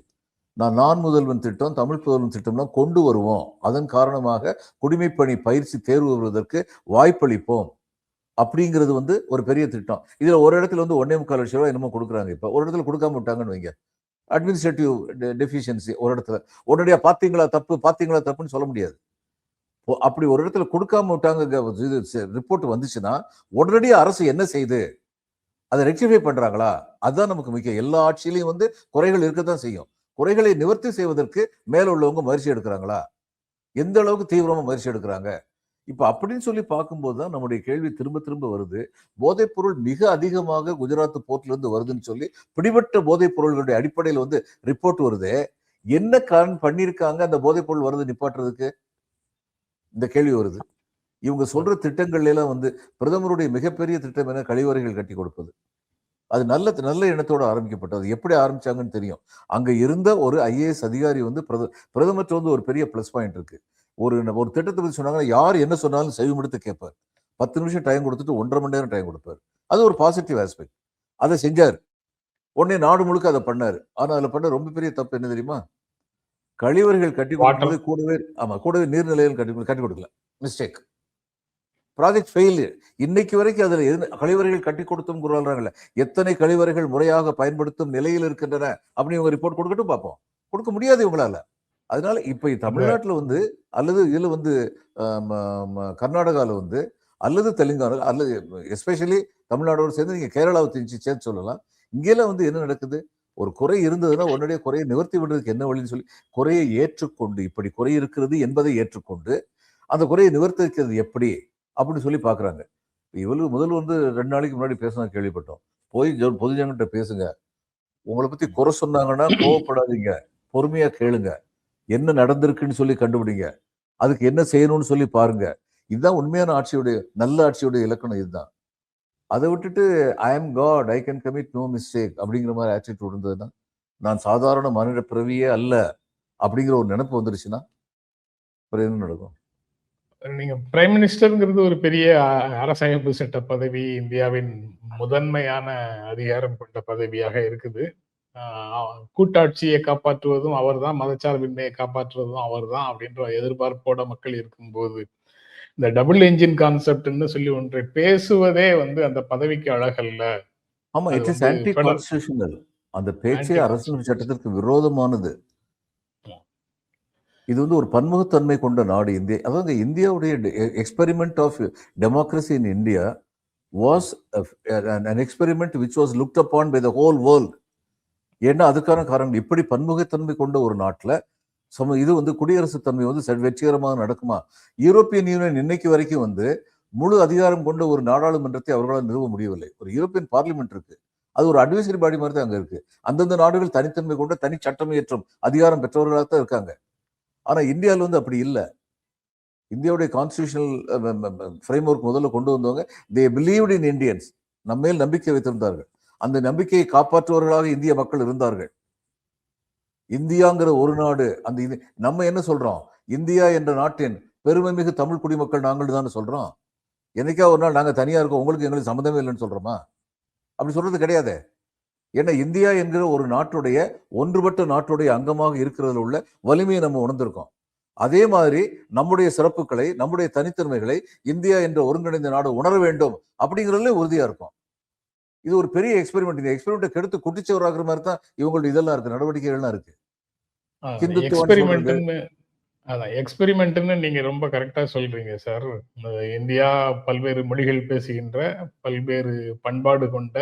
நான் நான் முதல்வன் திட்டம் தமிழ் புதல்வன் திட்டம்லாம் கொண்டு வருவோம். அதன் காரணமாக குடிமைப்பணி பயிற்சி தேர்வு வருவதற்கு வாய்ப்பளிப்போம். அப்படிங்கிறது வந்து ஒரு பெரிய திட்டம். இதில் ஒரு இடத்துல வந்து ஒன்னே முக்கால் லட்சம் ரூபாய் என்னமோ கொடுக்குறாங்க இப்போ. ஒரு இடத்துல கொடுக்காம விட்டாங்கன்னு வைங்க. அட்மினிஸ்ட்ரேட்டிவ் டெஃபிஷியன்சி ஒரு இடத்துல. உடனடியாக பார்த்தீங்களா தப்பு பார்த்தீங்களா தப்புன்னு சொல்ல முடியாது. அப்படி ஒரு இடத்துல கொடுக்காம விட்டாங்க இது ரிப்போர்ட் வந்துச்சுன்னா உடனடியாக அரசு என்ன செய்யுது அதை ரெக்டிஃபை பண்ணுறாங்களா அதுதான் நமக்கு முக்கியம். எல்லா ஆட்சியிலையும் வந்து குறைகள் இருக்க தான் செய்யும். குறைகளை நிவர்த்தி செய்வதற்கு மேலுள்ளவங்க முயற்சி எடுக்கிறாங்களா? எந்த அளவுக்கு தீவிரமா முயற்சி எடுக்கிறாங்க? இப்போ அப்படின்னு சொல்லி பார்க்கும்போது தான் நம்முடைய கேள்வி திரும்ப திரும்ப வருது. போதைப் பொருள் மிக அதிகமாக குஜராத் போர்ட்ல இருந்து வருதுன்னு சொல்லி பிடிபட்ட போதைப் பொருள்களுடைய அடிப்படையில் வந்து ரிப்போர்ட் வருது. என்ன காரணம் பண்ணியிருக்காங்க அந்த போதைப் பொருள் வருது நிப்பாட்டுறதுக்கு? இந்த கேள்வி வருது. இவங்க சொல்ற திட்டங்கள்ல எல்லாம் வந்து பிரதமருடைய மிகப்பெரிய திட்டம் என கழிவறைகள் கட்டி கொடுப்பது. அது நல்ல நல்ல எண்ணத்தோட ஆரம்பிக்கப்பட்டது. எப்படி ஆரம்பிச்சாங்கன்னு தெரியும். அங்க இருந்த ஒரு ஐஏஎஸ் அதிகாரி வந்து பிரத பிரதமர்கிட்ட வந்து ஒரு பெரிய ப்ளஸ் பாயிண்ட் இருக்கு. ஒரு ஒரு திட்டத்தை பத்தி சொன்னாங்கன்னா யார் என்ன சொன்னாலும் செவிமடுத்து கேட்பார். பத்து நிமிஷம் டைம் கொடுத்துட்டு ஒன்றரை மணி நேரம் டைம் கொடுப்பார். அது ஒரு பாசிட்டிவ் ஆஸ்பெக்ட் அதை செஞ்சார். உடனே நாடு முழுக்க அதை பண்ணாரு. ஆனா அதுல பண்ண ரொம்ப பெரிய தப்பு என்ன தெரியுமா? கழிவறைகள் கட்டி கொடுக்கிறது கூடவே ஆமா கூடவே நீர்நிலைகள் கட்டி கட்டி கொடுக்கல. மிஸ்டேக் ப்ராஜெக்ட் ஃபெயிலியர் இன்னைக்கு வரைக்கும் அதில் எது கழிவறைகள் கட்டி கொடுத்தும் கூறாங்கல்ல எத்தனை கழிவறைகள் முறையாக பயன்படுத்தும் நிலையில் இருக்கின்றன அப்படின்னு இவங்க ரிப்போர்ட் கொடுக்கட்டும் பார்ப்போம். கொடுக்க முடியாது இவங்களால. அதனால இப்ப தமிழ்நாட்டில் வந்து அல்லது இதில் வந்து கர்நாடகாவில் வந்து அல்லது தெலுங்கானா அல்லது எஸ்பெஷலி தமிழ்நாடோடு சேர்ந்து நீங்க கேரளாவை திணிச்சு சேர்த்து சொல்லலாம். இங்கெல்லாம் வந்து என்ன நடக்குது? ஒரு குறை இருந்ததுன்னா உடனடியே குறையை நிவர்த்தி விடுறதுக்கு என்ன வழின்னு சொல்லி குறையை ஏற்றுக்கொண்டு இப்படி குறை இருக்கிறது என்பதை ஏற்றுக்கொண்டு அந்த குறையை நிவர்த்திக்கிறது எப்படி? அப்படின்னு சொல்லி பாக்குறாங்க. இவளுக்கு முதல்ல வந்து ரெண்டு நாளைக்கு முன்னாடி பேசினா கேள்விப்பட்டோம். போய் ஜ- பொதுஜனங்கிட்ட பேசுங்க. உங்களை பத்தி குறை சொன்னாங்கன்னா கோவப்படாதீங்க. பொறுமையா கேளுங்க. என்ன நடந்திருக்குன்னு சொல்லி கண்டுபிடிங்க. அதுக்கு என்ன செய்யணும்னு சொல்லி பாருங்க. இதுதான் உண்மையான ஆட்சியுடைய நல்ல ஆட்சியுடைய இலக்கணம் இதுதான். அதை விட்டுட்டு I am god I can commit no mistake அப்படிங்கிற மாதிரி ஆட்டிடியூட் இருந்ததுன்னா நான் சாதாரண மனித பிறவியே அல்ல அப்படிங்கிற ஒரு நினைப்பு வந்துருச்சுன்னா அப்புறம் என்ன நடக்கும்? நீங்க பிரைம் மினிஸ்டர்ங்கிறது ஒரு பெரிய அரசமைப்பு சட்ட பதவி இந்தியாவின் முதன்மையான அதிகாரம் கொண்ட பதவியாக இருக்குது கூட்டாட்சியை காப்பாற்றுவதும் அவர்தான் மதச்சார்பின்மையை காப்பாற்றுவதும் அவர்தான் அப்படின்ற எதிர்பார்ப்போட மக்கள் இருக்கும்போது இந்த டபுள் என்ஜின் கான்செப்ட்னு சொல்லி ஒன்றை பேசுவதே வந்து அந்த பதவிக்கு அழகல்ல ஆமா அது இட் இஸ் வந்து ஆன்டி கான்ஸ்டியூஷனல் அந்த பேச்சே. அரசியல் சட்டத்திற்கு விரோதமானது. இது வந்து ஒரு பன்முகத்தன்மை கொண்ட நாடு இந்தியா. அதாவது இந்தியாவுடைய experiment of democracy in India was an experiment which was looked upon by the whole world ஏன்னா அதுக்கான காரணம் இப்படி பன்முகத்தன்மை கொண்ட ஒரு நாட்டில் சம இது வந்து குடியரசுத் தன்மை வந்து ச- வெற்றிகரமாக நடக்குமா? யூரோப்பியன் யூனியன் இன்னைக்கு வரைக்கும் வந்து முழு அதிகாரம் கொண்ட ஒரு நாடாளுமன்றத்தை அவர்களால் நிறுவ முடியவில்லை. ஒரு யூரோப்பியன் பார்லிமெண்ட் இருக்கு. அது ஒரு அட்வைசரி பாடி மாதிரி தான் அங்கே இருக்கு. அந்தந்த நாடுகள் தனித்தன்மை கொண்ட தனி சட்டம் இயற்றும் அதிகாரம் பெற்றவர்களாக தான் இருக்காங்க. ஆனால் இந்தியாவில் வந்து அப்படி இல்லை. இந்தியாவுடைய கான்ஸ்டியூஷனல் ஃப்ரேம் ஒர்க் முதல்ல கொண்டு வந்தவங்க தே பிலீவ்ட் இன் இந்தியன்ஸ் நம்ம மேல் நம்பிக்கை வைத்திருந்தார்கள். அந்த நம்பிக்கையை காப்பாற்றுவர்களாக இந்திய மக்கள் இருந்தார்கள். இந்தியாங்கிற ஒரு நாடு அந்த இது நம்ம என்ன சொல்றோம்? இந்தியா என்ற நாட்டின் பெருமைமிகு தமிழ் குடிமக்கள் நாங்கள் தான் சொல்றோம். என்னைக்கா ஒரு நாள் நாங்கள் தனியாக இருக்கோம் உங்களுக்கு எங்களுக்கு சம்மந்தமே இல்லைன்னு சொல்றோமா? அப்படி சொல்றது கிடையாது. ஏன்னா இந்தியா என்கிற ஒரு நாட்டுடைய ஒன்றுபட்ட நாட்டுடைய அங்கமாக இருக்கிறதுல உள்ள வலிமையை நம்ம உணர்ந்திருக்கோம். அதே மாதிரி நம்முடைய சிறப்புகளை நம்முடைய தனித்தன்மைகளை இந்தியா என்ற ஒருங்கிணைந்த நாடு உணர வேண்டும் அப்படிங்கிறதுல உறுதியா இருக்கும். இது ஒரு பெரிய எக்ஸ்பெரிமெண்ட் இந்த எக்ஸ்பெரிமெண்ட்டை கெடுத்து குட்டிச்சவராகிற மாதிரி தான் இவங்களுடைய இதெல்லாம் இருக்கு நடவடிக்கைகள்லாம் இருக்கு. அதான் எக்ஸ்பெரிமெண்ட்னு நீங்க ரொம்ப கரெக்டா சொல்றீங்க சார் இந்தியா பல்வேறு மொழிகள் பேசுகின்ற பல்வேறு பண்பாடு கொண்ட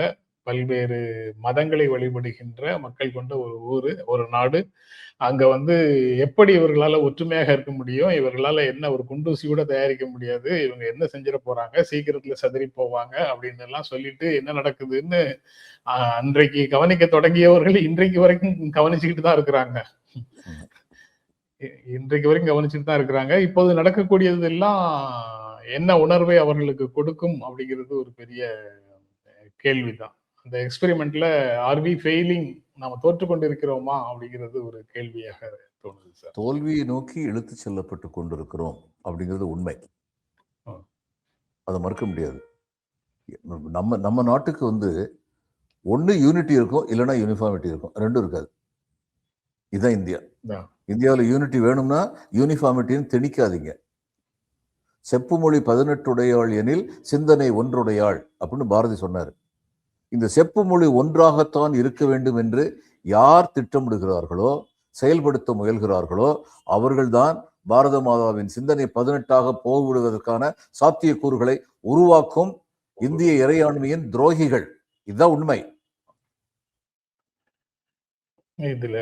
பல்வேறு மதங்களை வழிபடுகின்ற மக்கள் கொண்ட ஒரு ஊர் ஒரு நாடு. அங்க வந்து எப்படி இவர்களால ஒற்றுமையாக இருக்க முடியும்? இவர்களால என்ன ஒரு குண்டூசி கூட தயாரிக்க முடியாது? இவங்க என்ன செஞ்சிட போறாங்க? சீக்கிரத்துல சதறி போவாங்க அப்படின்னு எல்லாம் சொல்லிட்டு என்ன நடக்குதுன்னு அன்றைக்கு கவனிக்க தொடங்கியவர்கள் இன்றைக்கு வரைக்கும் கவனிச்சுக்கிட்டு தான் இருக்கிறாங்க. இன்றைக்கு வரைக்கும் கவனிச்சுட்டு தான் இருக்கிறாங்க. இப்போது நடக்கக்கூடியது எல்லாம் என்ன உணர்வை அவர்களுக்கு கொடுக்கும் அப்படிங்கிறது ஒரு பெரிய கேள்விதான். அந்த எக்ஸ்பெரிமெண்ட்ல ஆர் வி ஃபெயிலிங் நாம தோற்று கொண்டிருக்கிறோமா அப்படிங்கிறது ஒரு கேள்வியாக தோணுது சார். தோல்வியை நோக்கி இழுத்து செல்லப்பட்டு கொண்டிருக்கிறோம் அப்படிங்கிறது உண்மை. அதை மறுக்க முடியாது. நம்ம நம்ம நாட்டுக்கு வந்து ஒண்ணு யூனிட்டி இருக்கும் இல்லைன்னா யூனிஃபார்மிட்டி இருக்கும். ரெண்டும் இருக்காது. இதுதான் இந்தியா. இந்தியாவில் யூனிட்டி வேணும்னா யூனிஃபார்மிட்டின்னு திணிக்காதீங்க. செப்பு மொழி பதினெட்டுடையாள் எனில் சிந்தனை ஒன்றுடையாள் அப்படின்னு பாரதி சொன்னார். இந்த செப்பு மொழி ஒன்றாகத்தான் இருக்க வேண்டும் என்று யார் திட்டமிடுகிறார்களோ செயல்படுத்த முயல்கிறார்களோ அவர்கள்தான் பாரத மாதாவின் சிந்தனை பதினெட்டாக போய்விடுவதற்கான சாத்தியக்கூறுகளை உருவாக்கும் இந்திய இறையாண்மையின் துரோகிகள். இதுதான் உண்மை. இதுல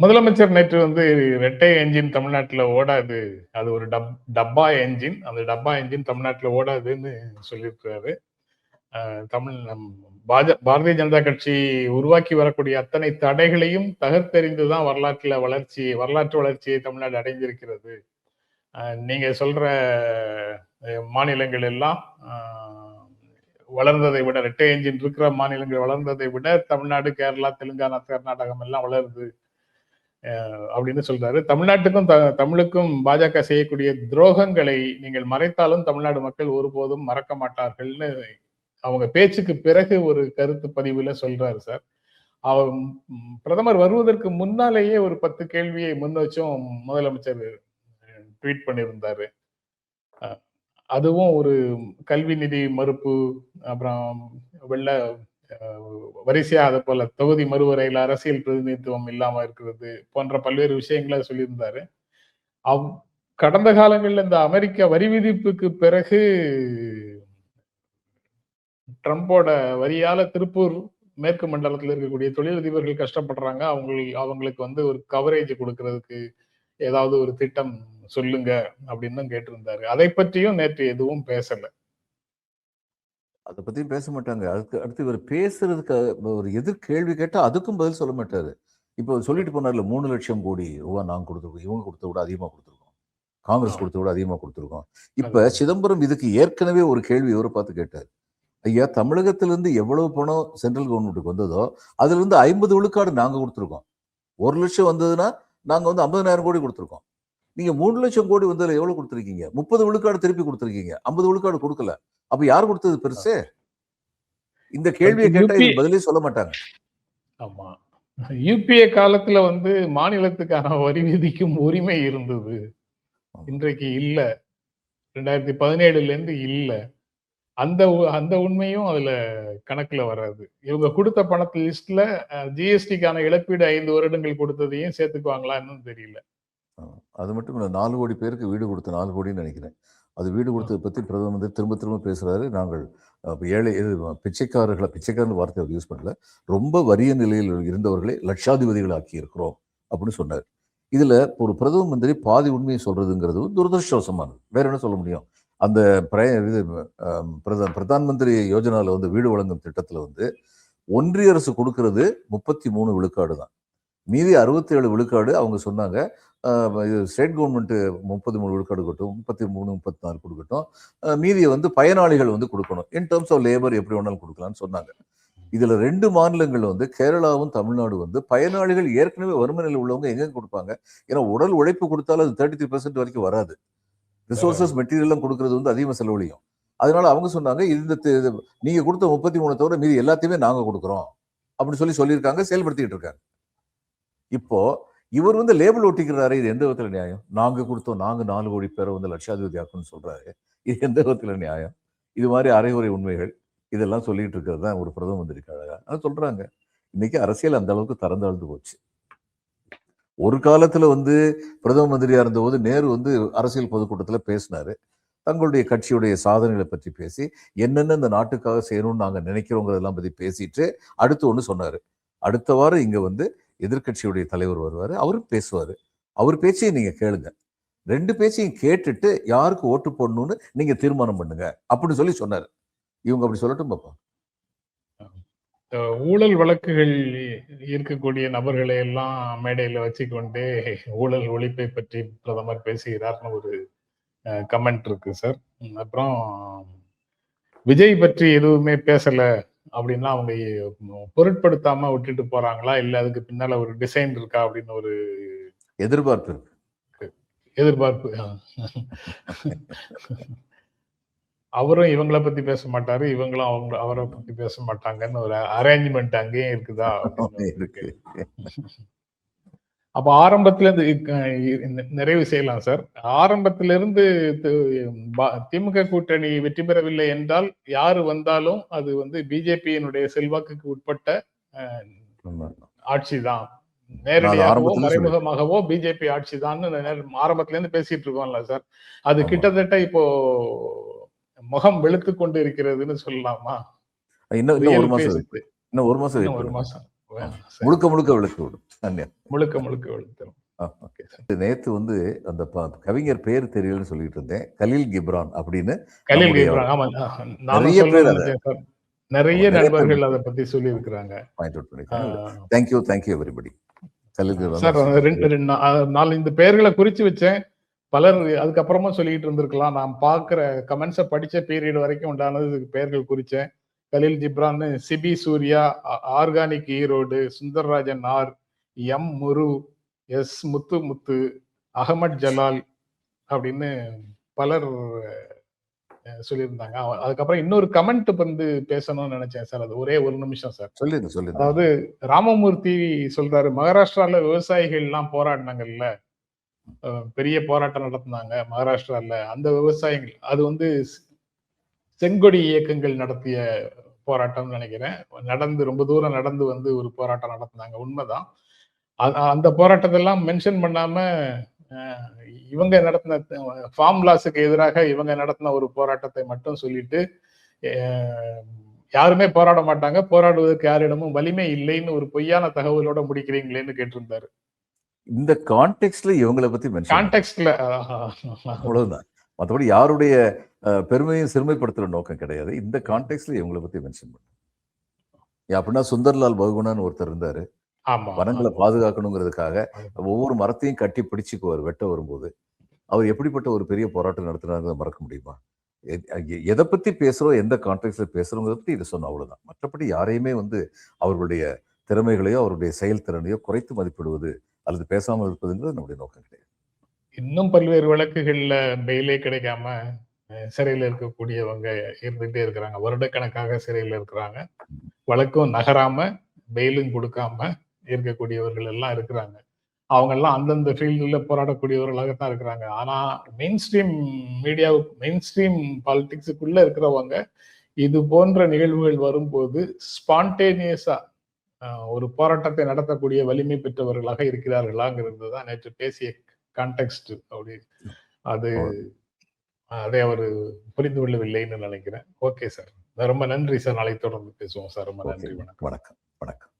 முதலமைச்சர் நேற்று வந்து ரெட்டை என்ஜின் தமிழ்நாட்டுல ஓடாது. அது ஒரு டப் டப்பா என்ஜின். அந்த டப்பா என்ஜின் தமிழ்நாட்டுல ஓடாதுன்னு சொல்லியிருக்கிறாரு. தமிழ் நம் பாஜ பாரதிய ஜனதா கட்சி உருவாக்கி வரக்கூடிய அத்தனை தடைகளையும் தகர்த்தெறிந்துதான் வரலாற்றுல வளர்ச்சி வரலாற்று வளர்ச்சியை தமிழ்நாடு அடைந்திருக்கிறது. நீங்க சொல்ற மாநிலங்கள் எல்லாம் வளர்ந்ததை விட ரெட்டை எஞ்சின் இருக்கிற மாநிலங்கள் வளர்ந்ததை விட தமிழ்நாடு கேரளா தெலுங்கானா கர்நாடகம் எல்லாம் வளருது. அப்படின்னு சொல்றாரு. தமிழ்நாட்டுக்கும் த- தமிழுக்கும் பாஜக செய்யக்கூடிய துரோகங்களை நீங்கள் மறைத்தாலும் தமிழ்நாடு மக்கள் ஒருபோதும் மறக்க மாட்டார்கள்னு அவங்க பேச்சுக்கு பிறகு ஒரு கருத்து பதிவுல சொல்றாரு சார். அவர் பிரதமர் வருவதற்கு முன்னாலேயே ஒரு பத்து கேள்வியை முன் வச்சும் முதலமைச்சர் ட்வீட் பண்ணியிருந்தாரு. அதுவும் ஒரு கல்வி நிதி மறுப்பு அப்புறம் வெள்ள வரிசையா அதை போல தொகுதி மறுவரையில் அரசியல் பிரதிநிதித்துவம் இல்லாம இருக்கிறது போன்ற பல்வேறு விஷயங்களை சொல்லியிருந்தாரு. அவ் கடந்த காலங்களில் இந்த அமெரிக்க வரி விதிப்புக்கு பிறகு ட்ரம்போட வரியால திருப்பூர் மேற்கு மண்டலத்தில் இருக்கக்கூடிய தொழிலதிபர்கள் கஷ்டப்படுறாங்க. அவங்க அவங்களுக்கு வந்து ஒரு கவரேஜ் கொடுக்கறதுக்கு ஏதாவது ஒரு திட்டம் சொல்லுங்க அப்படின்னு கேட்டிருந்தாரு. அதை பற்றியும் நேற்று எதுவும் பேசல. அதை பத்தியும் பேச மாட்டாங்க. அதுக்கு அடுத்து இவர் பேசுறதுக்கு ஒரு எதிர் கேள்வி கேட்டா அதுக்கும் பதில் சொல்ல மாட்டாரு. இப்போ சொல்லிட்டு போனார்ல மூணு லட்சம் கோடி ரூபாய் நாங்க கொடுத்துருக்கோம். இவங்க கொடுத்த விட அதிகமா கொடுத்துருக்கோம். காங்கிரஸ். கொடுத்த விட அதிகமா கொடுத்துருக்கோம். இப்ப சிதம்பரம் இதுக்கு ஏற்கனவே ஒரு கேள்வி இவரை பார்த்து கேட்டார். ஐயா தமிழகத்திலிருந்து எவ்வளவு பணம் சென்ட்ரல் கவர்மெண்ட்டுக்கு வந்ததோ அதுல இருந்து ஐம்பது விழுக்காடு நாங்க கொடுத்துருக்கோம். ஒரு லட்சம் வந்ததுன்னா நாங்க வந்து ஐம்பதனாயிரம் கோடி கொடுத்துருக்கோம். நீங்க மூணு லட்சம் கோடி வந்ததுல எவ்வளவு கொடுத்துருக்கீங்க? முப்பது விழுக்காடு திருப்பி கொடுத்துருக்கீங்க. ஐம்பது விழுக்காடு கொடுக்கல. அப்ப யார் கொடுத்தது பெருசு? இந்த கேள்வியை கேட்டா இது UP பதிலே சொல்ல மாட்டாங்க. ஆமா. யூபிஏ காலத்துல வந்து மாநிலத்துக்கான வரி விதிக்கும் உரிமை இருந்தது. இன்றைக்கு இல்ல. ரெண்டாயிரத்தி பதினேழுல இருந்து இல்ல. அந்த அந்த உண்மையும் அதுல கணக்குல வராது. இவங்க கொடுத்த பணத்து லிஸ்ட்ல ஜிஎஸ்டிக்கான இழப்பீடு ஐந்து வருடங்கள் கொடுத்ததையும் சேர்த்துக்குவாங்களான்னு தெரியல. அது மட்டும் இல்ல நாலு கோடி பேருக்கு வீடு கொடுத்த நாலு கோடின்னு நினைக்கிறேன். அது வீடு கொடுத்ததை பத்தி பிரதமர் மந்திரி திரும்ப திரும்ப பேசுறாரு. நாங்கள் ஏழை இது பிச்சைக்காரர்களை பிச்சைக்காரன் வார்த்தை அவர் யூஸ் பண்ணல. ரொம்ப வறிய நிலையில் இருந்தவர்களை லட்சாதிபதிகள் ஆக்கி இருக்கிறோம் அப்படின்னு சொன்னார். இதுல ஒரு பிரதம மந்திரி பாதி உண்மையை சொல்றதுங்கிறது துரதிருஷ்டவசமானது. வேற என்ன சொல்ல முடியும்? அந்த பிர- இது அஹ், பிரதான் பிரதான் மந்திரி யோஜனால வந்து வீடு வழங்கும் திட்டத்துல வந்து ஒன்றிய அரசு கொடுக்கறது முப்பத்தி மூணு விழுக்காடு தான். மீதி அறுபத்தி ஏழு விழுக்காடு அவங்க சொன்னாங்க. இது ஸ்டேட் கவர்மெண்ட் முப்பத்தி மூணு விழுக்காடு கொடுக்கட்டும் முப்பத்தி மூணு முப்பத்தி நாலு கொடுக்கட்டும். மீதியை வந்து பயனாளிகள் வந்து கொடுக்கணும். இன் டேர்ம்ஸ் ஆஃப் லேபர் எப்படி வேணாலும் கொடுக்கலாம்னு சொன்னாங்க. இதுல ரெண்டு மாநிலங்கள் வந்து கேரளாவும் தமிழ்நாடு வந்து பயனாளிகள் ஏற்கனவே வறுமை நிலை உள்ளவங்க எங்கெங்க கொடுப்பாங்க? ஏன்னா உடல் உழைப்பு கொடுத்தாலும் அது தேர்ட்டி த்ரீ வரைக்கும் வராது. ரிசோர்சஸ் மெட்டீரியல்லாம் கொடுக்கறது வந்து அதிகமாக செலவழியும். அதனால அவங்க சொன்னாங்க இந்த நீங்க கொடுத்த முப்பத்தி மூணு தவிர மீதி எல்லாத்தையுமே நாங்க கொடுக்குறோம். அப்படின்னு சொல்லி சொல்லியிருக்காங்க செயல்படுத்திட்டு இருக்காங்க. இப்போ இவர் வந்து லேபிள் ஒட்டிக்கிறாரு இது எந்த விதத்துல நியாயம்? நாங்க கொடுத்தோம் நாங்க நாலு கோடி பேரை வந்து லட்சாதிபதி ஆக்கணும்னு சொல்றாரு. இது எந்த விதத்துல நியாயம்? இது மாதிரி அரைகுறை உண்மைகள் இதெல்லாம் சொல்லிட்டு இருக்கிறது தான் ஒரு பிரதம மந்திரிக்கு அழகா. அது சொல்றாங்க இன்னைக்கு அரசியல் அந்த அளவுக்கு திறந்தாழ்ந்து போச்சு. ஒரு காலத்தில் வந்து பிரதம மந்திரியாக இருந்தபோது நேரு வந்து அரசியல் பொதுக்கூட்டத்தில் பேசினார். தங்களுடைய கட்சியுடைய சாதனைகளை பற்றி பேசி என்னென்ன இந்த நாட்டுக்காக செய்யணும்னு நாங்கள் நினைக்கிறோங்கிறதெல்லாம் பற்றி பேசிட்டு அடுத்து ஒன்று சொன்னார். அடுத்த வாரம் இங்கே வந்து எதிர்க்கட்சியுடைய தலைவர் வருவார் அவரும் பேசுவார். அவர் பேச்சையும் நீங்கள் கேளுங்க. ரெண்டு பேச்சையும் கேட்டுட்டு யாருக்கு ஓட்டு போடணும்னு நீங்கள் தீர்மானம் பண்ணுங்க அப்படின்னு சொல்லி சொன்னார். இவங்க அப்படி சொல்லட்டும் பாப்பா ஊழல் வழக்குகள் இருக்கக்கூடிய நபர்களை எல்லாம் மேடையில வச்சுக்கொண்டு ஊழல் ஒழிப்பை பற்றி பிரதமர் பேசுகிறார்னு ஒரு கமெண்ட் இருக்கு சார் அப்புறம் விஜய் பற்றி எதுவுமே பேசல அப்படின்னா அவங்க பொருட்படுத்தாம விட்டுட்டு போறாங்களா? இல்ல அதுக்கு பின்னால ஒரு டிசைன் இருக்கா? அப்படின்னு ஒரு எதிர்பார்ப்பு இருக்கு. எதிர்பார்ப்பு அவரும் இவங்கள பத்தி பேச மாட்டாரு இவங்களும் அவங்க அவரை பத்தி பேச மாட்டாங்கன்னு ஒரு அரேஞ்ச்மெண்ட் அங்கேயும் இருக்குதா இருக்கு. அப்ப ஆரம்பத்துல இருந்து நிறைவு செய்யலாம் சார். ஆரம்பத்துல இருந்து திமுக கூட்டணி வெற்றி பெறவில்லை என்றால் யாரு வந்தாலும் அது வந்து பிஜேபியினுடைய செல்வாக்குக்கு உட்பட்ட. ஆட்சி தான் நேரடியாகவோ மறைமுகமாகவோ பிஜேபி ஆட்சி தான் ஆரம்பத்துல இருந்து பேசிட்டு இருக்கோம்ல சார். அது. கிட்டத்தட்ட இப்போ முகம் வெளுத்து கொண்டு இருக்கிறதுன்னு சொல்லலாமா இன்னும் ஒரு மாசம். இன்னும் ஒரு மாசம் ஒரு. மாசம். முழுக்க முழுக்க விளக்கு விடும். முழுக்க முழுக்க சார். நேத்து வந்து அந்த கவிஞர் பேர் தெரியலன்னு சொல்லிட்டு இருந்தேன். கலீல் கிப்ரான் அப்படின்னு கலீல் நம்முடைய கிப்ரான். ஆமா நிறைய பேர் நிறைய நிறைய பேர் நண்பர்கள் அதை பத்தி சொல்லி இருக்கிறாங்க பாயிண்ட் அவுட் பண்ணிருக்காங்க thank you thank you everybody Khalil Gibran நாலஞ்சு பேர்களை குறிச்சு வச்சேன். பலர் அதுக்கப்புறமா சொல்லிட்டு இருந்திருக்கலாம். நான் பாக்குற கமெண்ட்ஸை படிச்ச பீரியட் வரைக்கும் உண்டானது பெயர்கள் குறிச்சேன். Khalil Gibran Sibi Surya organic Erode Sundarrajan R M முரு எஸ் முத்து முத்து அகமட் ஜலால் அப்படின்னு பலர் சொல்லியிருந்தாங்க. அதுக்கப்புறம் இன்னொரு கமெண்ட் வந்து பேசணும்னு நினைச்சேன் சார். அது ஒரே ஒரு நிமிஷம் சார். சொல்லிருங்க சொல்லிருங்க. அதாவது ராமமூர்த்தி சொல்றாரு மகாராஷ்டிரால விவசாயிகள் எல்லாம் போராடினாங்கல்ல பெரிய போராட்டம் நடத்தினாங்க. மகாராஷ்டிரால அந்த விவசாயிகள் அது வந்து செங்கொடி இயக்கங்கள் நடத்திய போராட்டம்னு நினைக்கிறேன். நடந்து ரொம்ப தூரம் நடந்து வந்து ஒரு போராட்டம் நடத்தினாங்க. உண்மைதான். அந்த போராட்டத்தெல்லாம் மென்ஷன் பண்ணாம அஹ், இவங்க நடத்தின ஃபார்ம் லாஸுக்கு எதிராக இவங்க நடத்தின ஒரு போராட்டத்தை மட்டும் சொல்லிட்டு அஹ், யாருமே போராட மாட்டாங்க. போராடுவதற்கு யாரிடமும் வலிமை இல்லைன்னு ஒரு பொய்யான தகவலோட முடிக்கிறீங்களேன்னு கேட்டிருந்தாரு. இந்த கான்டெக்ட்ல இவங்களை பத்தி கான்டெக்ட்ல அவ்வளவுதான். மற்றபடி யாருடைய பெருமையும் சிறுமைப்படுத்துற நோக்கம் கிடையாது. இந்த கான்டெக்ட்ல இவங்களை பத்தி மென்ஷன் பண்ணு. அப்படின்னா சுந்தர்லால் பகுகுணான்னு ஒருத்தர் இருந்தாரு. வனங்களை பாதுகாக்கணுங்கிறதுக்காக ஒவ்வொரு மரத்தையும் கட்டி பிடிச்சுக்குவார் வெட்ட வரும்போது. அவர் எப்படிப்பட்ட ஒரு பெரிய போராட்டம் நடத்தினாருங்கிறத மறக்க முடியுமா? எதை பத்தி பேசுறோம் எந்த கான்டெக்ட்ல பேசுறோங்கிறத பத்தி இது சொன்ன அவ்வளவுதான். மற்றபடி யாரையுமே வந்து அவர்களுடைய திறமைகளையோ அவருடைய செயல்திறனையோ குறைத்து மதிப்பிடுவது அல்லது பேசாமல் இருப்பதுன்றது நம்முடைய நோக்கம் கிடையாது. இன்னும் பல்வேறு வழக்குகள்ல பெயிலே கிடைக்காம சிறையில் இருக்கக்கூடியவங்க இருந்துகிட்டே இருக்கிறாங்க. வருடக்கணக்காக சிறையில் இருக்கிறாங்க. வழக்கும் நகராம பெயிலும் கொடுக்காம இருக்கக்கூடியவர்கள் எல்லாம் இருக்கிறாங்க. அவங்க எல்லாம் அந்தந்த ஃபீல்டுல போராடக்கூடியவர்களாகத்தான் இருக்கிறாங்க. ஆனா mainstream media mainstream பாலிடிக்ஸுக்குள்ள இருக்கிறவங்க இது போன்ற நிகழ்வுகள் வரும்போது ஸ்பான்டேனியஸா ஒரு போராட்டத்தை நடத்தக்கூடிய வலிமை பெற்றவர்களாக இருக்கிறார்களாங்கிறது தான் நேற்று பேசிய கான்டெக்ட் அப்படி. அது அதை அவர் புரிந்து கொள்ளவில்லைன்னு நினைக்கிறேன். ஓகே சார் ரொம்ப நன்றி சார் நாளைக்கு தொடர்ந்து பேசுவோம் சார் ரொம்ப நன்றி. வணக்கம். வணக்கம். வணக்கம்.